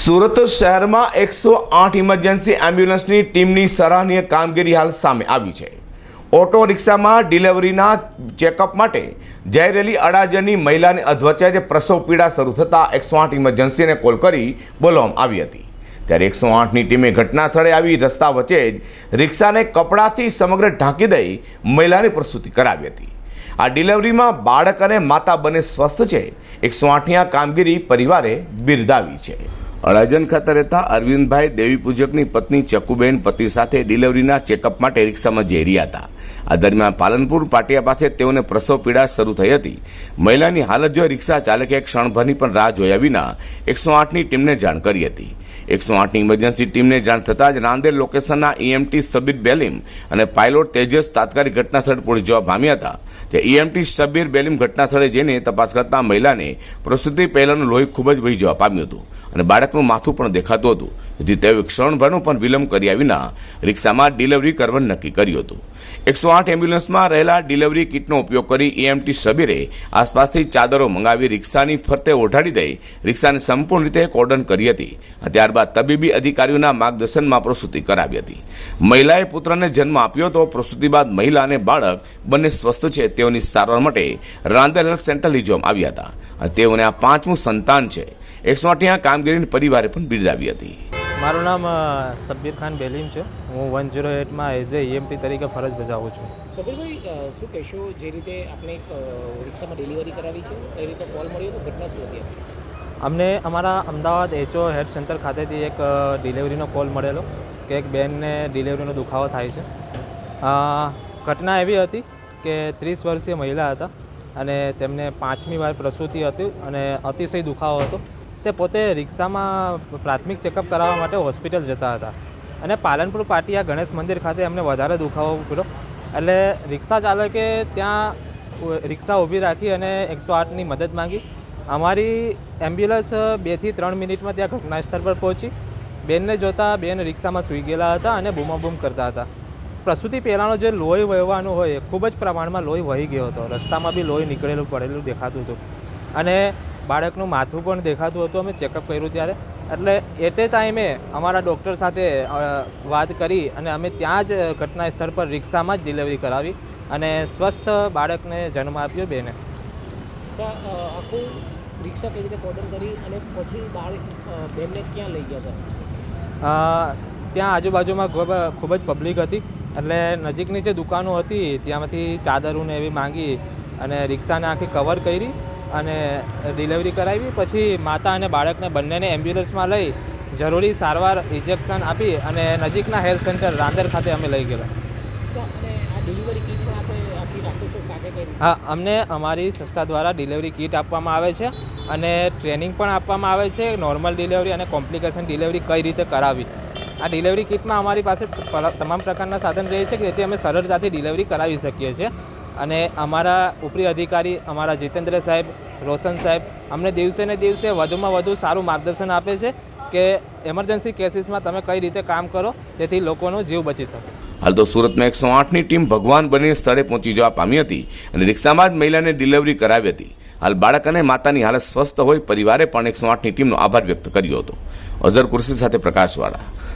સુરત શહેરમાં એકસો આઠ ઇમરજન્સી એમ્બ્યુલન્સની ટીમની સરાહનીય કામગીરી હાલ સામે આવી છે. ઓટો રિક્ષામાં ડિલિવરીના ચેકઅપ માટે જઈ રહેલી અડાજણની મહિલાને અધવચ્ચે જે પ્રસવ પીડા શરૂ થતાં એકસો આઠ ઇમરજન્સીને કોલ કરી બોલાવવામાં આવી હતી. ત્યારે એકસો આઠની ટીમે ઘટના સ્થળે આવી રસ્તા વચ્ચે જ રિક્ષાને કપડાથી સમગ્ર ઢાંકી દઈ મહિલાની પ્રસૂતિ કરાવી હતી. આ ડિલિવરીમાં બાળક અને માતા બંને સ્વસ્થ છે. એકસો આઠની આ કામગીરી પરિવારે બિરદાવી છે. અડાજણ ખાતે રહેતા અરવિંદભાઈ દેવી પૂજકની પત્ની ચકુબેન પતિ સાથે ડિલિવરીના ચેકઅપ માટે રિક્ષામાં જઈ રહ્યા હતા. આ દરમિયાન પાલનપુર પાટિયા પાસે તેઓને પ્રસવ પીડા શરૂ થઈ હતી. મહિલાની હાલત જોઈ રિક્ષા ચાલકે ક્ષણભરની પણ રાહ જોયા વિના એકસો આઠની ટીમને જાણ કરી હતી. એકસો આઠની ઇમરજન્સી ટીમને જાણ થતાં જ નાંદેડ લોકેશનના ઈએમટી સબીર બેલીમ અને પાયલોટ તેજસ તાત્કાલિક ઘટનાસ્થળે પહોંચી જવા પામ્યા હતા. તે ઈએમટી સબીર બેલીમ ઘટનાસ્થળે જઈને તપાસ કરતા મહિલાને પ્રસૂતિ પહેલાંનું લોહી ખૂબ જ વહી જવા પામ્યું હતું અને બાળકનું માથું પણ દેખાતું હતું. જેથી તેઓએ ક્ષણભરનો પણ વિલંબ કર્યા વિના રિક્ષામાં ડિલિવરી કરવાનું નક્કી કર્યું હતું. એકસો આઠ એમ્બ્યુલન્સમાં રહેલા ડિલિવરી કિટનો ઉપયોગ કરી એએમટી શબીરે આસપાસથી ચાદરો મંગાવી રિક્ષાની ફરતે ઓઢાડી દઈ રિક્ષાને સંપૂર્ણ રીતે કોર્ડન કરી હતી. ત્યારબાદ તબીબી અધિકારીઓના માર્ગદર્શનમાં પ્રસૂતિ કરાવી હતી. મહિલાએ પુત્રને જન્મ આપ્યો તો પ્રસૂતિ બાદ મહિલા અને બાળક બંને સ્વસ્થ છે તેઓની સારવાર માટે રાંદેર હેલ્થ સેન્ટર લીધવામાં આવ્યા હતા. તેઓને આ પાંચમું સંતાન છે. એકસો આઠની આ કામગીરીની પરિવારે પણ બિરદાવી હતી. મારું નામ સબ્બીર ખાન બેલીમ છે. હું વન ઝીરો એટમાં એઝ એ ઈએમટી તરીકે ફરજ બજાવું છું. સબીરભાઈ શું કહેશો જે રીતે આપણે એક રિક્ષામાં ડિલિવરી કરાવી છે? એ રીતે કોલ મળ્યો તો ઘટના શું હતી? અમને અમારા અમદાવાદ એચઓ હેડ સેન્ટર ખાતેથી એક ડિલિવરીનો કોલ મળેલો કે એક બેનને ડિલિવરીનો દુખાવો થાય છે. ઘટના એવી હતી કે ત્રીસ વર્ષીય મહિલા હતા અને તેમને પાંચમી વાર પ્રસૂતિ હતી અને અતિશય દુખાવો હતો. તે પોતે રિક્ષામાં પ્રાથમિક ચેકઅપ કરાવવા માટે હોસ્પિટલ જતા હતા. અને પાલનપુર પાટિયા ગણેશ મંદિર ખાતે એમને વધારે દુખાવો કર્યો એટલે રિક્ષા ચાલકે ત્યાં રિક્ષા ઊભી રાખી અને એકસો આઠની મદદ માંગી. અમારી એમ્બ્યુલન્સ બેથી ત્રણ મિનિટમાં ત્યાં ઘટના સ્થળ પર પહોંચી. બેનને જોતાં બેન રિક્ષામાં સૂઈ ગયેલા હતા અને બૂમાબૂમ કરતા હતા. પ્રસૂતિ પહેલાંનો જે લોહી વહેવાનું હોય એ ખૂબ જ પ્રમાણમાં લોહી વહી ગયો હતો. રસ્તામાં બી લોહી નીકળેલું પડેલું દેખાતું હતું. અને બાળકનું માથું પણ દેખાતું હતું અમે ચેકઅપ કર્યું ત્યારે. એટલે એ તે ટાઈમે અમારા ડૉક્ટર સાથે વાત કરી અને અમે ત્યાં જ ઘટના સ્થળ પર રિક્ષામાં જ ડિલિવરી કરાવી અને સ્વસ્થ બાળકને જન્મ આપ્યો બેને. આખું રિક્ષા કઈ રીતે કોર્ડન કરી અને પછી બાળ બેનને ક્યાં લઈ ગયા હતા? ત્યાં આજુબાજુમાં ખૂબ ખૂબ જ પબ્લિક હતી. એટલે નજીકની જે દુકાનો હતી ત્યાંમાંથી ચાદરોને એવી માંગી અને રિક્ષાને આખી કવર કરી. અને ડિલિવરી કરાવી પછી માતા અને બાળકને બંનેને એમ્બ્યુલન્સમાં લઈ જરૂરી સારવાર ઇન્જેક્શન આપી અને નજીકના હેલ્થ સેન્ટર રાંદેર ખાતે અમે લઈ ગયેલા. હા અમને અમારી સંસ્થા દ્વારા ડિલિવરી કિટ આપવામાં આવે છે અને ટ્રેનિંગ પણ આપવામાં આવે છે નોર્મલ ડિલિવરી અને કોમ્પ્લિકેશન ડિલિવરી કઈ રીતે કરાવી આ ડિલિવરી કિટમાં અમારી પાસે તમામ પ્રકારના સાધન રહે છે કે જેથી અમે સરળતાથી ડિલિવરી કરાવી શકીએ છીએ. અને અમારા ઉપરી અધિકારી અમારા જીતેન્દ્ર સાહેબ, રોશન સાહેબ અમને દિવસે ને દિવસે વધુમાં વધુ સારું માર્ગદર્શન આપે છે કે એમરજન્સી કેસીસમાં તમે કઈ રીતે કામ કરો જેથી લોકોનો જીવ બચી શકે. હાલ તો સુરતમાં એકસો આઠની ટીમ ભગવાન બની સ્થળે પહોંચી જવા પામી હતી અને રિક્ષામાં જ મહિલાને ડિલિવરી કરાવી હતી. હાલ બાળક અને માતાની હાલત સ્વસ્થ હોય પરિવારે પણ એકસો આઠની ટીમનો આભાર વ્યક્ત કર્યો હતો. અઝર કુર્સી સાથે પ્રકાશવાળા